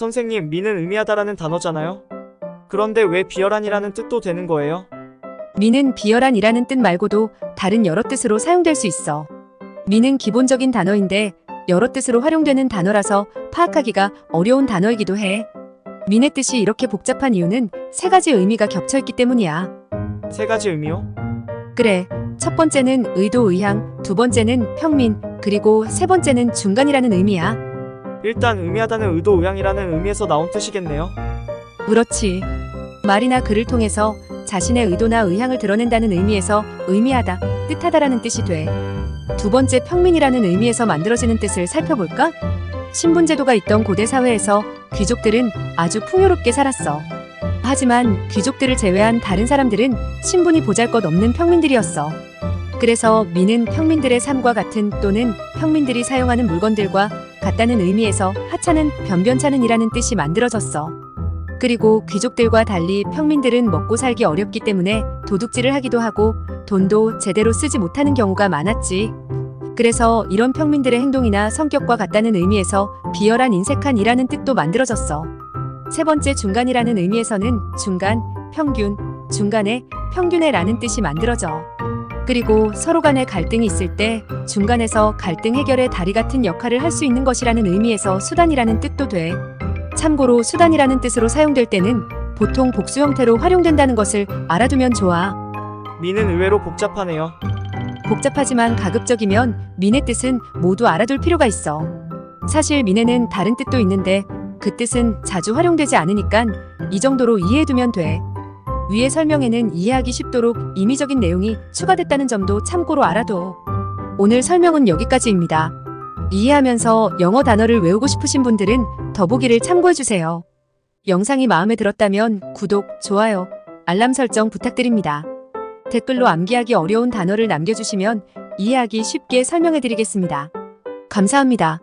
선생님, 미는 의미하다라는 단어잖아요? 그런데 왜 비열한이라는 뜻도 되는 거예요? 미는 비열한이라는 뜻 말고도 다른 여러 뜻으로 사용될 수 있어. 미는 기본적인 단어인데 여러 뜻으로 활용되는 단어라서 파악하기가 어려운 단어이기도 해. 민의 뜻이 이렇게 복잡한 이유는 세 가지 의미가 겹쳐 있기 때문이야. 세 가지 의미요? 그래. 첫 번째는 의도 의향, 두 번째는 평민, 그리고 세 번째는 중간이라는 의미야. 일단 의미하다는 의도 의향이라는 의미에서 나온 뜻이겠네요. 그렇지. 말이나 글을 통해서 자신의 의도나 의향을 드러낸다는 의미에서 의미하다, 뜻하다라는 뜻이 돼. 두 번째 평민이라는 의미에서 만들어지는 뜻을 살펴볼까? 신분제도가 있던 고대 사회에서 귀족들은 아주 풍요롭게 살았어. 하지만 귀족들을 제외한 다른 사람들은 신분이 보잘것 없는 평민들이었어. 그래서 미는 평민들의 삶과 같은 또는 평민들이 사용하는 물건들과 같다는 의미에서 하찮은 변변찮은이라는 뜻이 만들어졌어. 그리고 귀족들과 달리 평민들은 먹고 살기 어렵기 때문에 도둑질을 하기도 하고 돈도 제대로 쓰지 못하는 경우가 많았지. 그래서 이런 평민들의 행동이나 성격과 같다는 의미에서 비열한 인색한이라는 뜻도 만들어졌어. 세 번째 중간이라는 의미에서는 중간, 평균, 중간에, 평균에라는 뜻이 만들어져. 그리고 서로 간에 갈등이 있을 때 중간에서 갈등 해결의 다리 같은 역할을 할 수 있는 것이라는 의미에서 수단이라는 뜻도 돼. 참고로 수단이라는 뜻으로 사용될 때는 보통 복수 형태로 활용된다는 것을 알아두면 좋아. 미는 의외로 복잡하네요. 복잡하지만 가급적이면 민의 뜻은 모두 알아둘 필요가 있어. 사실 민에는 다른 뜻도 있는데 그 뜻은 자주 활용되지 않으니까 이 정도로 이해해두면 돼. 위의 설명에는 이해하기 쉽도록 임의적인 내용이 추가됐다는 점도 참고로 알아둬. 오늘 설명은 여기까지입니다. 이해하면서 영어 단어를 외우고 싶으신 분들은 더보기를 참고해주세요. 영상이 마음에 들었다면 구독, 좋아요, 알람 설정 부탁드립니다. 댓글로 암기하기 어려운 단어를 남겨주시면 이해하기 쉽게 설명해드리겠습니다. 감사합니다.